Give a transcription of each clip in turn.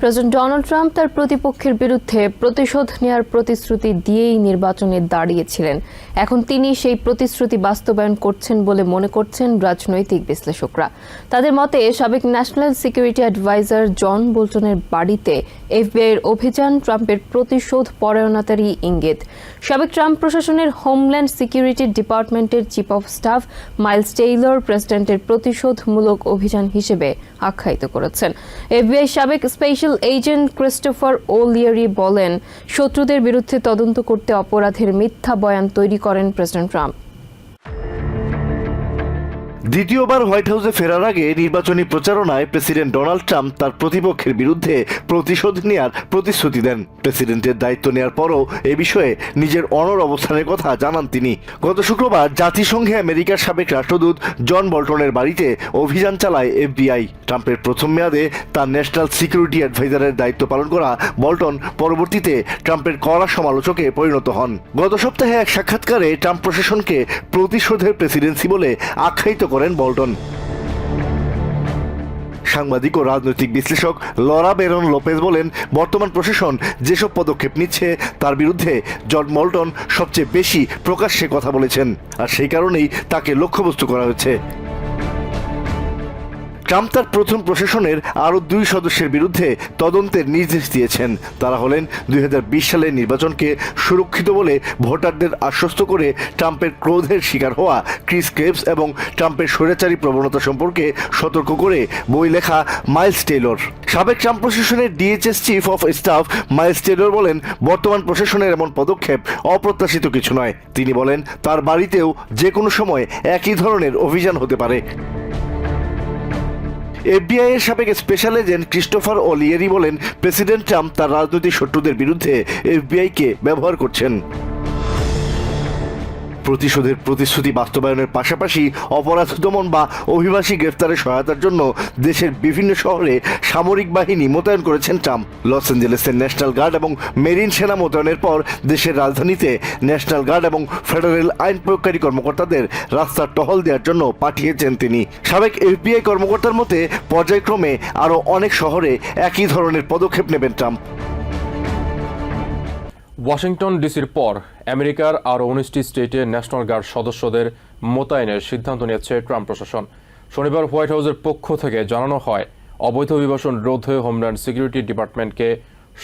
President Donald Trump তার প্রতিপক্ষের বিরুদ্ধে প্রতিশোধ নেওয়ার প্রতিশ্রুতি দিয়েই নির্বাচনে দাঁড়িয়েছিলেন। এখন তিনি সেই প্রতিশ্রুতি বাস্তবায়ন করছেন বলে মনে করছেন রাজনৈতিক বিশ্লেষকরা। তাদের মতে, সাবেক ন্যাশনাল সিকিউরিটি অ্যাডভাইজার জন বোল্টনের বাড়িতে এফবিআইয়ের অভিযান ট্রাম্পের প্রতিশোধ পরায়ণতারই ইঙ্গিত। সাবেক ট্রাম্প প্রশাসনের হোমল্যান্ড সিকিউরিটি ডিপার্টমেন্টের chief of staff Miles Taylor প্রেসিডেন্টের প্রতিশোধমূলক অভিযান হিসেবে আখ্যায়িত করেছেন। এফবিআই সাবেক special agent Christopher O'Leary Leary বলেন, শত্রুদের বিরুদ্ধে তদন্ত করতে অপরাধের মিথ্যা বয়ান তৈরি করেন প্রেসিডেন্ট ট্রাম্প। দ্বিতীয়বার হোয়াইট হাউসে ফেরার আগে নির্বাচনী প্রচারণায় প্রেসিডেন্ট ডোনাল্ড ট্রাম্প তার প্রতিপক্ষের বিরুদ্ধে প্রতিশোধ নেওয়ার প্রতিশ্রুতি দেন। প্রেসিডেন্টের দায়িত্ব নেওয়ার পরও এ বিষয়ে নিজের অনর অবস্থানের কথা জানান তিনি। গত শুক্রবার জাতিসংঘে আমেরিকার সাবেক রাষ্ট্রদূত জন বল্টনের বাড়িতে অভিযান চালায় এফবিআই। ট্রাম্পের প্রথম মেয়াদে তার ন্যাশনাল সিকিউরিটি অ্যাডভাইজারের দায়িত্ব পালন করা বল্টন পরবর্তীতে ট্রাম্পের কড়া সমালোচকে পরিণত হন। গত সপ্তাহে এক সাক্ষাৎকারে ট্রাম্প প্রশাসনকে প্রতিশোধের প্রেসিডেন্সি বলে আখ্যায়িত করেন বল্টন। সাংবাদিক ও রাজনৈতিক বিশ্লেষক লরা বেরন লোপেজ বলেন, বর্তমান প্রশাসন যেসব পদক্ষেপ নিচ্ছে তার বিরুদ্ধে জন মল্টন সবচেয়ে বেশি প্রকাশ্যে কথা বলেছেন। আর সেই কারণেই তাকে লক্ষ্যবস্তু করা হয়েছে। ট্রাম্প তার প্রথম প্রশাসনের আরও দুই সদস্যের বিরুদ্ধে তদন্তের নির্দেশ দিয়েছেন। তারা হলেন দুই হাজার বিশ সালের নির্বাচনকে সুরক্ষিত বলে ভোটারদের আশ্বস্ত করে ট্রাম্পের ক্রোধের শিকার হওয়া ক্রিস ক্রেপস এবং ট্রাম্পের স্বৈরাচারী প্রবণতা সম্পর্কে সতর্ক করে বই লেখা মাইলস টেলর সাবেক ট্রাম্প প্রশাসনের DHS chief of staff Miles Taylor বলেন, বর্তমান প্রশাসনের এমন পদক্ষেপ অপ্রত্যাশিত কিছু নয়। তিনি বলেন, তার বাড়িতেও যে কোনো সময় একই ধরনের অভিযান হতে পারে। এফবিআই এর সাবেক স্পেশাল এজেন্ট ক্রিস্টোফার ওলিয়েরি বলেন প্রেসিডেন্ট ট্রাম্প তার রাজনৈতিক শত্রুদের বিরুদ্ধে এফবিআইকে ব্যবহার করছেন। প্রতিশোধের প্রতিশ্রুতি বাস্তবায়নের পাশাপাশি অপরাধ দমন বা অভিবাসী গ্রেফতারের সহায়তার জন্য দেশের বিভিন্ন শহরে সামরিক বাহিনী মোতায়েন করেছেন ট্রাম্প। লস অ্যাঞ্জেলেসের ন্যাশনাল গার্ড এবং মেরিন সেনা মোতায়েনের পর দেশের রাজধানীতে ন্যাশনাল গার্ড এবং ফেডারেল আইন প্রয়োগকারী কর্মকর্তাদের রাস্তার টহল দেওয়ার জন্য পাঠিয়েছেন তিনি। সাবেক এফবিআই কর্মকর্তার মতে, পর্যায়ক্রমে আরও অনেক শহরে একই ধরনের পদক্ষেপ নেবেন ট্রাম্প। ওয়াশিংটন ডিসির পর আমেরিকার আরও উনিশটি স্টেটে ন্যাশনাল গার্ড সদস্যদের মোতায়েনের সিদ্ধান্ত নিয়েছে ট্রাম্প প্রশাসন। শনিবার হোয়াইট হাউসের পক্ষ থেকে জানানো হয়, অবৈধ অভিবাসন, রোধে হোমল্যান্ড সিকিউরিটি ডিপার্টমেন্টকে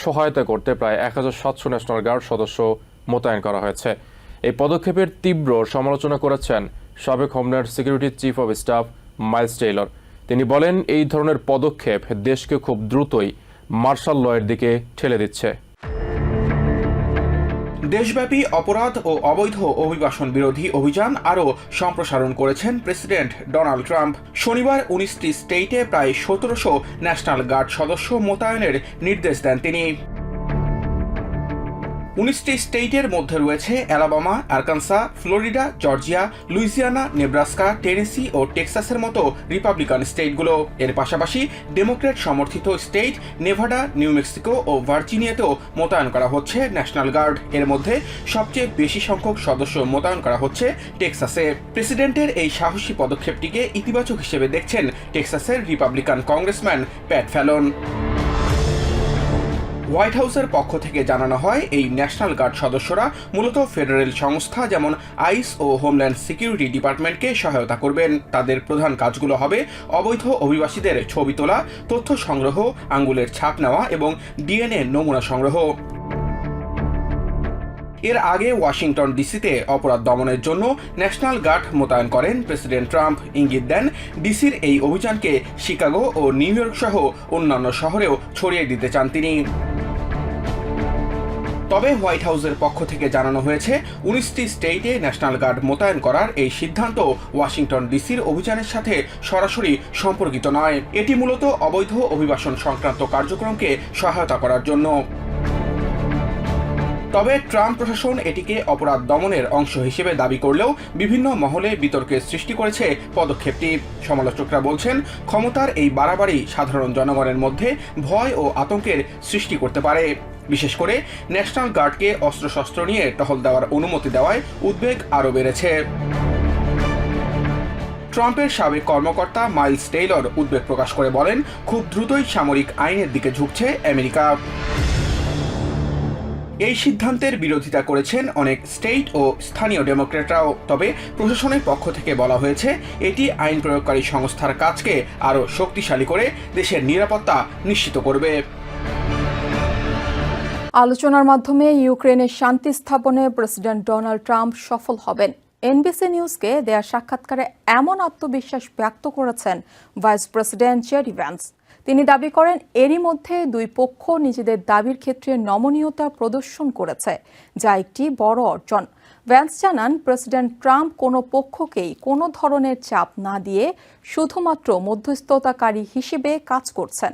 সহায়তা করতে প্রায় এক হাজার সাতশো ন্যাশনাল গার্ড সদস্য মোতায়েন করা হয়েছে। এই পদক্ষেপের তীব্র সমালোচনা করেছেন সাবেক homeland security chief of staff Miles Taylor. তিনি বলেন, এই ধরনের পদক্ষেপ দেশকে খুব দ্রুতই মার্শাল লয়ের দিকে ঠেলে দিচ্ছে। দেশব্যাপী অপরাধ ও অবৈধ অভিবাসন বিরোধী অভিযান আরও সম্প্রসারণ করেছেন প্রেসিডেন্ট ডোনাল্ড ট্রাম্প। শনিবার উনিশটি স্টেটে প্রায় সতেরোশো ন্যাশনাল গার্ড সদস্য মোতায়েনের নির্দেশ দেন তিনি। উনিশটি স্টেটের মধ্যে রয়েছে Alabama, Arkansas, Florida, Georgia, Louisiana, Nebraska, Tennessee ও টেক্সাসের মতো রিপাবলিকান স্টেটগুলো। এর পাশাপাশি ডেমোক্রেট সমর্থিত স্টেট নেভাডা, নিউ মেক্সিকো ও ভার্জিনিয়াতেও মোতায়েন করা হচ্ছে ন্যাশনাল গার্ড। এর মধ্যে সবচেয়ে বেশি সংখ্যক সদস্য মোতায়েন করা হচ্ছে টেক্সাসে। প্রেসিডেন্টের এই সাহসী পদক্ষেপটিকে ইতিবাচক হিসেবে দেখছেন টেক্সাসের Republican congressman Pat Fallon. White হাউসের পক্ষ থেকে জানানো হয়, এই ন্যাশনাল গার্ড সদস্যরা মূলত ফেডারেল সংস্থা যেমন আইস ও হোমল্যান্ড সিকিউরিটি ডিপার্টমেন্টকে সহায়তা করবেন। তাদের প্রধান কাজগুলো হবে অবৈধ অভিবাসীদের ছবি তোলা, তথ্য সংগ্রহ, আঙ্গুলের ছাপ নেওয়া এবং ডিএনএ নমুনা সংগ্রহ। এর আগে ওয়াশিংটন ডিসিতে অপরাধ দমনের জন্য ন্যাশনাল গার্ড মোতায়েন করেন প্রেসিডেন্ট ট্রাম্প। ইঙ্গিত দেন, ডিসির এই অভিযানকে শিকাগো ও নিউ ইয়র্ক সহ অন্যান্য শহরেও ছড়িয়ে দিতে চান তিনি। তবে হোয়াইট হাউসের পক্ষ থেকে জানানো হয়েছে, উনিশটি স্টেটে ন্যাশনাল গার্ড মোতায়েন করার এই সিদ্ধান্ত ওয়াশিংটন ডিসির অভিযানের সাথে সরাসরি সম্পর্কিত নয়। এটি মূলত অবৈধ অভিবাসন সংক্রান্ত কার্যক্রমকে সহায়তা করার জন্য। তবে ট্রাম্প প্রশাসন এটিকে অপরাধ দমনের অংশ হিসেবে দাবি করলেও বিভিন্ন মহলে বিতর্কের সৃষ্টি করেছে পদক্ষেপটি। সমালোচকরা বলছেন, ক্ষমতার এই বাড়াবাড়ি সাধারণ জনগণের মধ্যে ভয় ও আতঙ্কের সৃষ্টি করতে পারে। বিশেষ করে ন্যাশনাল গার্ডকে অস্ত্রশস্ত্র নিয়ে টহল দেওয়ার অনুমতি দেওয়ায় উদ্বেগ আরও বেড়েছে। ট্রাম্পের সাবেক কর্মকর্তা মাইলস টেইলর উদ্বেগ প্রকাশ করে বলেন, খুব দ্রুতই সামরিক আইনের দিকে ঝুঁকছে আমেরিকা। এই সিদ্ধান্তের বিরোধিতা করেছেন অনেক স্টেট ও স্থানীয় ডেমোক্রেটরাও তবে প্রশাসনের পক্ষ থেকে বলা হয়েছে, এটি আইন প্রয়োগকারী সংস্থার কাজকে আরও শক্তিশালী করে দেশের নিরাপত্তা নিশ্চিত করবে। আলোচনার মাধ্যমে ইউক্রেনের শান্তি স্থাপনে প্রেসিডেন্ট ডোনাল্ড ট্রাম্প সফল হবেন। এনবিসি নিউজকে দেয়া সাক্ষাৎকারে এমন আত্মবিশ্বাস ব্যক্ত করেছেন ভাইস প্রেসিডেন্ট জেডি ভ্যান্স। তিনি দাবি করেন, এরই মধ্যে দুই পক্ষ নিজেদের দাবির ক্ষেত্রে নমনীয়তা প্রদর্শন করেছে, যা একটি বড় অর্জন। ভ্যান্স জানান, প্রেসিডেন্ট ট্রাম্প কোনো পক্ষকেই কোনো ধরনের চাপ না দিয়ে শুধুমাত্র মধ্যস্থতাকারী হিসেবে কাজ করছেন।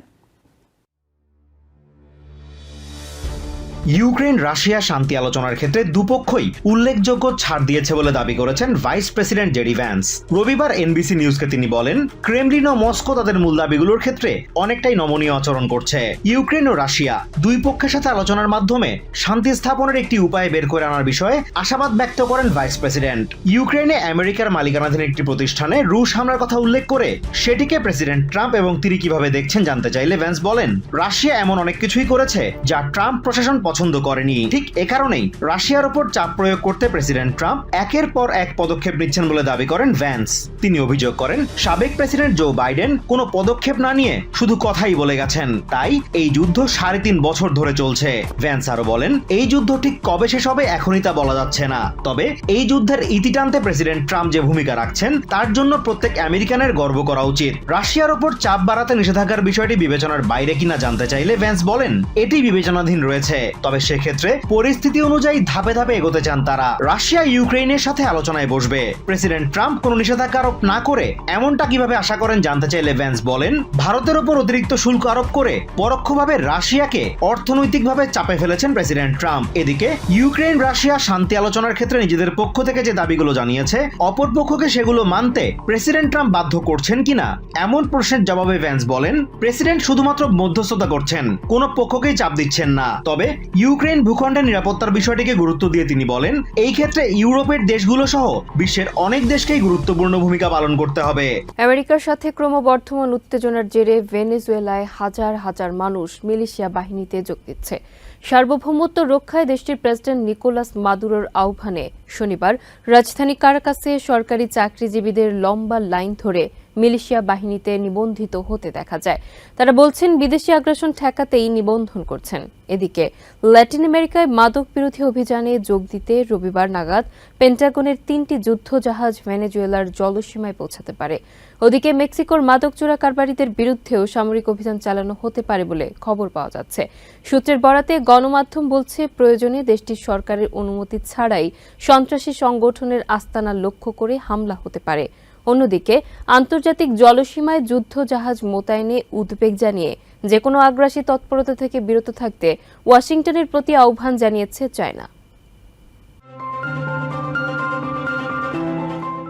ইউক্রেন রাশিয়া শান্তি আলোচনার ক্ষেত্রে দুপক্ষই উল্লেখযোগ্য ছাড় দিয়েছে বলে দাবি করেছেন ভাইস প্রেসিডেন্ট জেডি ভ্যান্স। রবিবার এনবিসি নিউজকে তিনি বলেন, ক্রেমলিন ও মস্কো তাদের মূল দাবিগুলোর ক্ষেত্রে অনেকটাই নমনীয় আচরণ করছে। ইউক্রেন ও রাশিয়া দুই পক্ষের সাথে আলোচনার মাধ্যমে শান্তি স্থাপনের একটি উপায় বের করে আনার বিষয়ে আশাবাদ ব্যক্ত করেন ভাইস প্রেসিডেন্ট। ইউক্রেনে আমেরিকার মালিকানাধীন একটি প্রতিষ্ঠানে রুশ হামলার কথা উল্লেখ করে সেটিকে প্রেসিডেন্ট ট্রাম্প এবং তিনি কীভাবে দেখছেন জানতে চাইলে ভ্যান্স বলেন, রাশিয়া এমন অনেক কিছুই করেছে যা ট্রাম্প প্রশাসন পছন্দ করেনি। ঠিক এ কারণেই রাশিয়ার ওপর চাপ প্রয়োগ করতে প্রেসিডেন্ট ট্রাম্প একের পর এক পদক্ষেপ নিচ্ছেন বলে দাবি করেন ভ্যান্স। তিনি অভিযোগ করেন, সাবেক প্রেসিডেন্ট জো বাইডেন কোনো পদক্ষেপ না নিয়ে শুধু কথাই বলে গেছেন। তাই এই যুদ্ধ সাড়ে তিন বছর ধরে চলছে। ভ্যান্স আরও বলেন, এই যুদ্ধ ঠিক কবে শেষ হবে এখনই তা বলা যাচ্ছে না। তবে এই যুদ্ধের ইতি টানতে প্রেসিডেন্ট ট্রাম্প যে ভূমিকা রাখছেন, তার জন্য প্রত্যেক আমেরিকানের গর্ব করা উচিত। রাশিয়ার ওপর চাপ বাড়াতে নিষেধাজ্ঞার বিষয়টি বিবেচনার বাইরে কিনা জানতে চাইলে ভ্যান্স বলেন, এটি বিবেচনাধীন রয়েছে। তবে সেক্ষেত্রে পরিস্থিতি অনুযায়ী ধাপে ধাপে এগোতে চান তারা। রাশিয়া ইউক্রেনের সাথে আলোচনায় বসবে। প্রেসিডেন্ট ট্রাম্প কোনো নিষেধাজ্ঞা আরোপ না করে এমনটা কীভাবে আশা করেন জানতে চাইলে ভ্যান্স বলেন, ভারতের ওপর অতিরিক্ত শুল্ক আরোপ করে পরোক্ষভাবে রাশিয়াকে অর্থনৈতিকভাবে চাপে ফেলেছেন প্রেসিডেন্ট ট্রাম্প। এদিকে ইউক্রেন রাশিয়া শান্তি আলোচনার ক্ষেত্রে নিজেদের পক্ষ থেকে যে দাবিগুলো জানিয়েছে, অপর পক্ষকে সেগুলো মানতে প্রেসিডেন্ট ট্রাম্প বাধ্য করছেন কিনা এমন প্রশ্নের জবাবে ভ্যান্স বলেন, প্রেসিডেন্ট শুধুমাত্র মধ্যস্থতা করছেন, কোনো পক্ষকেই চাপ দিচ্ছেন না। তবে ইউক্রেন ভূখণ্ডের নিরাপত্তার বিষয়টিকে গুরুত্ব দিয়ে তিনি বলেন, এই ক্ষেত্রে ইউরোপের দেশগুলো সহ বিশ্বের অনেক দেশকেই গুরুত্বপূর্ণ ভূমিকা পালন করতে হবে। আমেরিকার সাথে ক্রমবর্ধমান উত্তেজনার জেরে ভেনেজুয়েলায় হাজার হাজার মানুষ মিলিশিয়া বাহিনীতে যোগ দিচ্ছে। সার্বভৌমত্ব রক্ষায় দেশটির প্রেসিডেন্ট নিকোলাস মাদুরোর আহ্বানে শনিবার রাজধানী কারাকাসে সরকারি চাকরিজীবীদের লম্বা লাইন ধরে মিলিশিয়া বাহিনীতে নিবন্ধিত হতে দেখা যায়। তারা বলছেন, বিদেশি আগ্রাসন ঠেকাতেই নিবন্ধন করছেন। এদিকে ল্যাটিন আমেরিকায় মাদক বিরোধী অভিযানে যোগ দিতে রবিবার নাগাদ পেন্টাগনের তিনটি যুদ্ধজাহাজ ভেনেজুয়েলার জলসীমায় পৌঁছাতে পারে। ওদিকে মেক্সিকোর মাদক চোরা কারবারিদের বিরুদ্ধেও সামরিক অভিযান চালানো হতে পারে বলে খবর পাওয়া যাচ্ছে। সূত্রের বরাতে গণমাধ্যম বলছে, প্রয়োজনে দেশটির সরকারের অনুমতি ছাড়াই সন্ত্রাসী সংগঠনের আস্তানা লক্ষ্য করে হামলা হতে পারে। অন্যদিকে, আন্তর্জাতিক জলসীমায় যুদ্ধ জাহাজ মোতায়েনে উদ্বেগ জানিয়ে যে কোনো আগ্রাসী তৎপরতা থেকে বিরত থাকতে ওয়াশিংটনের প্রতি আহ্বান জানিয়েছে চায়না।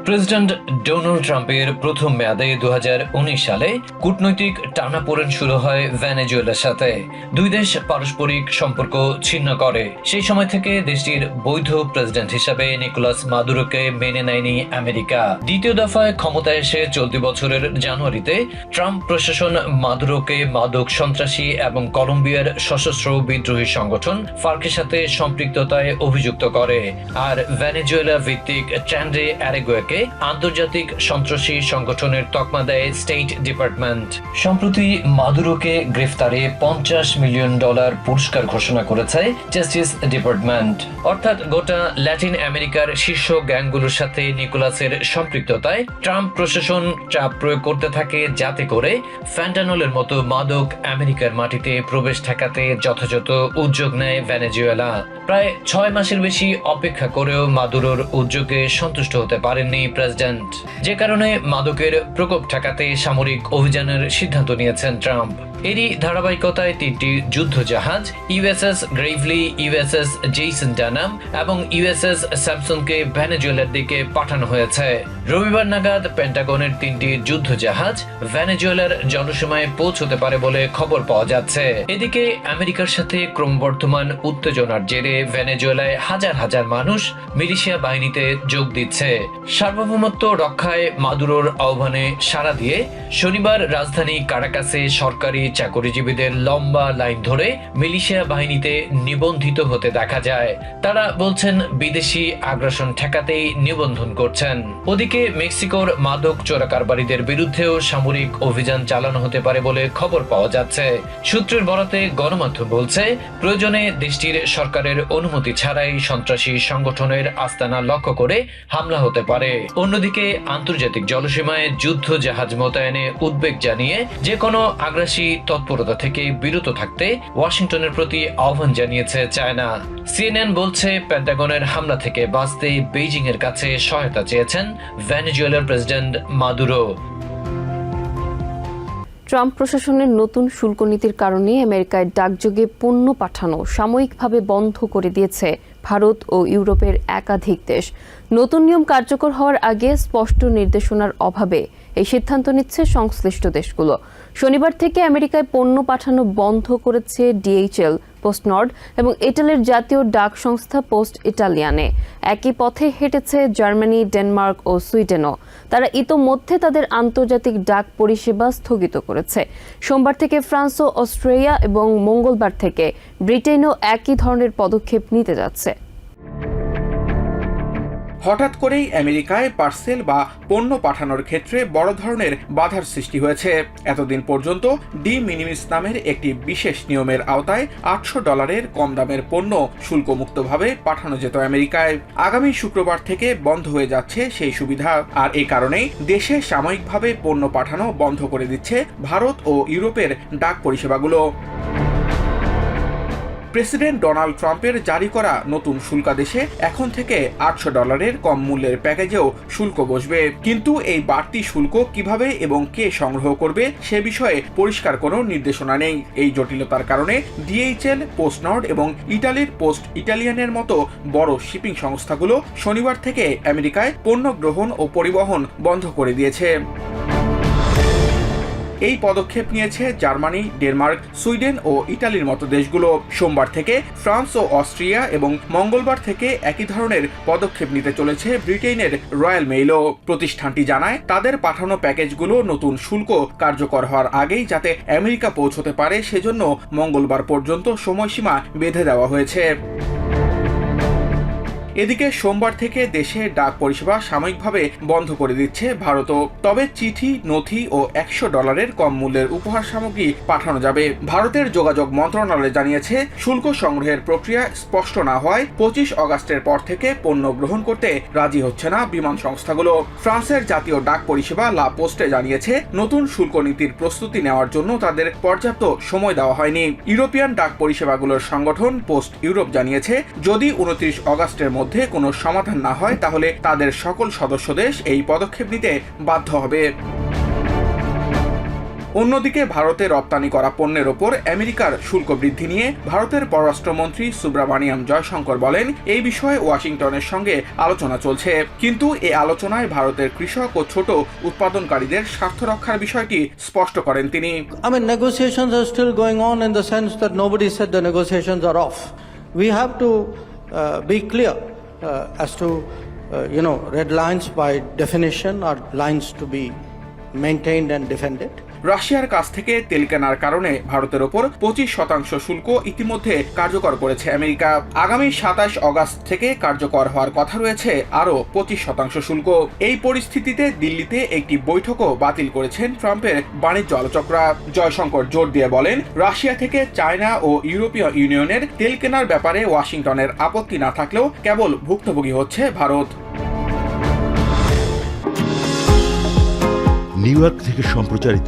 প্রেসিডেন্ট ডোনাল্ড ট্রাম্পের প্রথম মেয়াদে দু হাজার উনিশ সালে কূটনৈতিক টানাপোড়েন শুরু হয় ভেনেজুয়েলার সাথে। দুই দেশ পারস্পরিক সম্পর্ক ছিন্ন করে। সেই সময় থেকে দেশটির বৈধ প্রেসিডেন্ট হিসাবে নিকোলাস মাদুরোকে মেনে নেয়নি আমেরিকা। দ্বিতীয় দফায় ক্ষমতায় এসে চলতি বছরের জানুয়ারিতে ট্রাম্প প্রশাসন মাদুরোকে মাদক সন্ত্রাসী এবং কলম্বিয়ার সশস্ত্র বিদ্রোহী সংগঠন ফার্কের সাথে সম্পৃক্ততায় অভিযুক্ত করে। আর ভেনেজুয়েলা ভিত্তিক ট্যান্ডে অ্যারেগোয়াকে আন্তর্জাতিক সন্ত্রাসী সংগঠনের তকমা দেয় স্টেট ডিপার্টমেন্ট সম্প্রতি মাদুরোকে গ্রেফতারে পঞ্চাশ মিলিয়ন ডলার পুরস্কার ঘোষণা করেছে জাস্টিস ডিপার্টমেন্ট অর্থাৎ গোটা ল্যাটিন আমেরিকার শীর্ষ গ্যাংগুলোর সাথে নিকোলাসের সম্পৃক্ততায় ট্রাম্প প্রশাসন চাপ প্রয়োগ করতে থাকে যাতে করে ফ্যান্টানলের মতো মাদক আমেরিকার মাটিতে প্রবেশ ঠেকাতে যথাযথ উদ্যোগ নেয় ভেনেজুয়েলা। প্রায় ছয় মাসের বেশি অপেক্ষা করেও মাদুরোর উদ্যোগে সন্তুষ্ট হতে পারেননি প্রেসিডেন্ট যে কারণে মাদকের প্রকোপ ঠেকাতে সামরিক অভিযানের সিদ্ধান্ত নিয়েছেন ট্রাম্প। এরই ধারাবাহিকতায় তিনটি যুদ্ধ জাহাজ USS Gravely, USS Jason Dunham এবং ইউএসএস স্যামসনকে ভেনেজুয়েলার দিকে পাঠানো হয়েছে। রবিবার নাগাদ পেন্টাগনের তিনটি যুদ্ধ জাহাজ ভেনেজুয়েলার জনসীমায় পৌঁছতে পারে বলে খবর পাওয়া যাচ্ছে। এদিকে আমেরিকার সাথে ক্রমবর্ধমান উত্তেজনার জেরে ভেনেজুয়েলায় হাজার হাজার মানুষ মিলিশিয়া বাহিনীতে যোগ দিচ্ছে। সার্বভৌমত্ব রক্ষায় মাদুরোর আহ্বানে সাড়া দিয়ে শনিবার রাজধানী কারাকাসে সরকারি চাকরিজীবীদের লম্বা লাইন ধরে মিলিশিয়া বাহিনীতে নিবন্ধিত হতে দেখা যায়। তারা বলছেন, বিদেশি আগ্রাসন ঠেকাতেই নিবন্ধন করছেন। ওদিকে মেক্সিকোর মাদক চোরাকারবারীদের বিরুদ্ধেও সামরিক অভিযান চালানো হতে পারে বলে খবর পাওয়া যাচ্ছে। সূত্রের বরাতে গণমাধ্যম বলছে, প্রয়োজনে দেশটির সরকারের অনুমতি ছাড়াই সন্ত্রাসী সংগঠনের আস্তানা লক্ষ্য করে হামলা হতে পারে। অন্যদিকে আন্তর্জাতিক জলসীমায় যুদ্ধ জাহাজ মোতায়েনে উদ্বেগ জানিয়ে যে কোনো আগ্রাসী তৎপরতা থেকে বিরত থাকতে ওয়াশিংটনের প্রতি আহ্বান জানিয়েছে চায়না। সিএনএন বলছে প্যান্টাগনের হামলা থেকে বাঁচতে বেইজিং এর কাছে সহায়তা চেয়েছেন ভেনেজুয়েলার প্রেসিডেন্ট মাদুরো। ট্রাম্প প্রশাসনের নতুন শুল্ক নীতির কারণে আমেরিকায় ডাকযোগে পণ্য পাঠানো সাময়িকভাবে বন্ধ করে দিয়েছে ভারত ও ইউরোপের একাধিক দেশ। নতুন নিয়ম কার্যকর হওয়ার আগে স্পষ্ট নির্দেশনার অভাবে এই সিদ্ধান্ত নিচ্ছে সংশ্লিষ্ট দেশগুলো। শনিবার থেকে আমেরিকায় পণ্য পাঠানো বন্ধ করেছে ডিএইচএল। পোস্ট নর্ড এবং ইটালির জাতীয় ডাক সংস্থা পোস্ট ইটালিয়ানে। একই পথে হেঁটেছে জার্মানি, ডেনমার্ক ও সুইডেনও। তারা ইতোমধ্যে তাদের আন্তর্জাতিক ডাক পরিষেবা স্থগিত করেছে। সোমবার থেকে ফ্রান্স ও অস্ট্রেলিয়া এবং মঙ্গলবার থেকে ব্রিটেনও একই ধরনের পদক্ষেপ নিতে যাচ্ছে। হঠাৎ করেই আমেরিকায় পার্সেল বা পণ্য পাঠানোর ক্ষেত্রে বড় ধরনের বাধার সৃষ্টি হয়েছে। এতদিন পর্যন্ত ডি মিনিমিস নামের একটি বিশেষ নিয়মের আওতায় আটশো ডলারের কম দামের পণ্য শুল্কমুক্তভাবে পাঠানো যেত আমেরিকায়। আগামী শুক্রবার থেকে বন্ধ হয়ে যাচ্ছে সেই সুবিধা। আর এই কারণেই দেশে সাময়িকভাবে পণ্য পাঠানো বন্ধ করে দিচ্ছে ভারত ও ইউরোপের ডাক পরিষেবাগুলো। প্রেসিডেন্ট ডোনাল্ড ট্রাম্পের জারি করা নতুন শুল্কাদেশে এখন থেকে আটশো ডলারের কম মূল্যের প্যাকেজেও শুল্ক বসবে। কিন্তু এই বাড়তি শুল্ক কীভাবে এবং কে সংগ্রহ করবে সে বিষয়ে পরিষ্কার কোনো নির্দেশনা নেই। এই জটিলতার কারণে ডিএইচএল পোস্ট নর্ড এবং ইটালির পোস্ট ইটালিয়ানের মতো বড় শিপিং সংস্থাগুলো শনিবার থেকে আমেরিকায় পণ্য গ্রহণ ও পরিবহন বন্ধ করে দিয়েছে। এই পদক্ষেপ নিয়েছে জার্মানি, ডেনমার্ক, সুইডেন ও ইটালির মতো দেশগুলো। সোমবার থেকে ফ্রান্স ও অস্ট্রিয়া এবং মঙ্গলবার থেকে একই ধরনের পদক্ষেপ নিতে চলেছে ব্রিটেনের রয়্যাল মেইলও। প্রতিষ্ঠানটি জানায়, তাদের পাঠানো প্যাকেজগুলো নতুন শুল্ক কার্যকর হওয়ার আগেই যাতে আমেরিকা পৌঁছতে পারে, সেজন্য মঙ্গলবার পর্যন্ত সময়সীমা বেঁধে দেওয়া হয়েছে। এদিকে সোমবার থেকে দেশে ডাক পরিষেবা সাময়িকভাবে বন্ধ করে দিচ্ছে ভারতও তবে চিঠি, নথি ও একশো ডলারের কম মূল্যের উপহার সামগ্রী পাঠানো যাবে। ভারতের যোগাযোগ মন্ত্রণালয় জানিয়েছে, শুল্ক সংগ্রহের প্রক্রিয়া স্পষ্ট না হওয়ায় পঁচিশ অগাস্টের পর থেকে পণ্য গ্রহণ করতে রাজি হচ্ছে না বিমান সংস্থাগুলো। ফ্রান্সের জাতীয় ডাক পরিষেবা লা পোস্টে জানিয়েছে, নতুন শুল্ক নীতির প্রস্তুতি নেওয়ার জন্য তাদের পর্যাপ্ত সময় দেওয়া হয়নি। ইউরোপিয়ান ডাক পরিষেবাগুলোর সংগঠন পোস্ট ইউরোপ জানিয়েছে, যদি উনত্রিশ অগাস্টের মধ্যে কোনো সমাধান না হয় তাহলে তাদের সকল সদস্য দেশ এই পদক্ষেপ নিতে বাধ্য হবে। অন্যদিকে ভারতে রপ্তানি করা পণ্যের ওপর আমেরিকার শুল্ক বৃদ্ধি নিয়ে ভারতের পররাষ্ট্রমন্ত্রী সুব্রামানিয়াম জয়শঙ্কর বলেন এই বিষয়ে ওয়াশিংটনের সঙ্গে আলোচনা চলছে। কিন্তু এই আলোচনায় ভারতের কৃষক ও ছোট উৎপাদনকারীদের স্বার্থ রক্ষার বিষয়টি স্পষ্ট করেন তিনি. We have to uh, be clear. As to, uh, you know, red lines by definition are lines to be maintained and defended. রাশিয়ার কাছ থেকে তেল কেনার কারণে ভারতের ওপর পঁচিশ শতাংশ শুল্ক ইতিমধ্যে কার্যকর করেছে আমেরিকা। আগামী সাতাশ অগাস্ট থেকে কার্যকর হওয়ার কথা রয়েছে আরও পঁচিশ শতাংশ শুল্ক। এই পরিস্থিতিতে দিল্লিতে একটি বৈঠকও বাতিল করেছেন ট্রাম্পের বাণিজ্য আলোচকরা। জয়শঙ্কর জোর দিয়ে বলেন, রাশিয়া থেকে চায়না ও ইউরোপীয় ইউনিয়নের তেল কেনার ব্যাপারে ওয়াশিংটনের আপত্তি না থাকলেও কেবল ভুক্তভোগী হচ্ছে ভারত। নিউ ইয়র্ক থেকে সম্প্রচারিত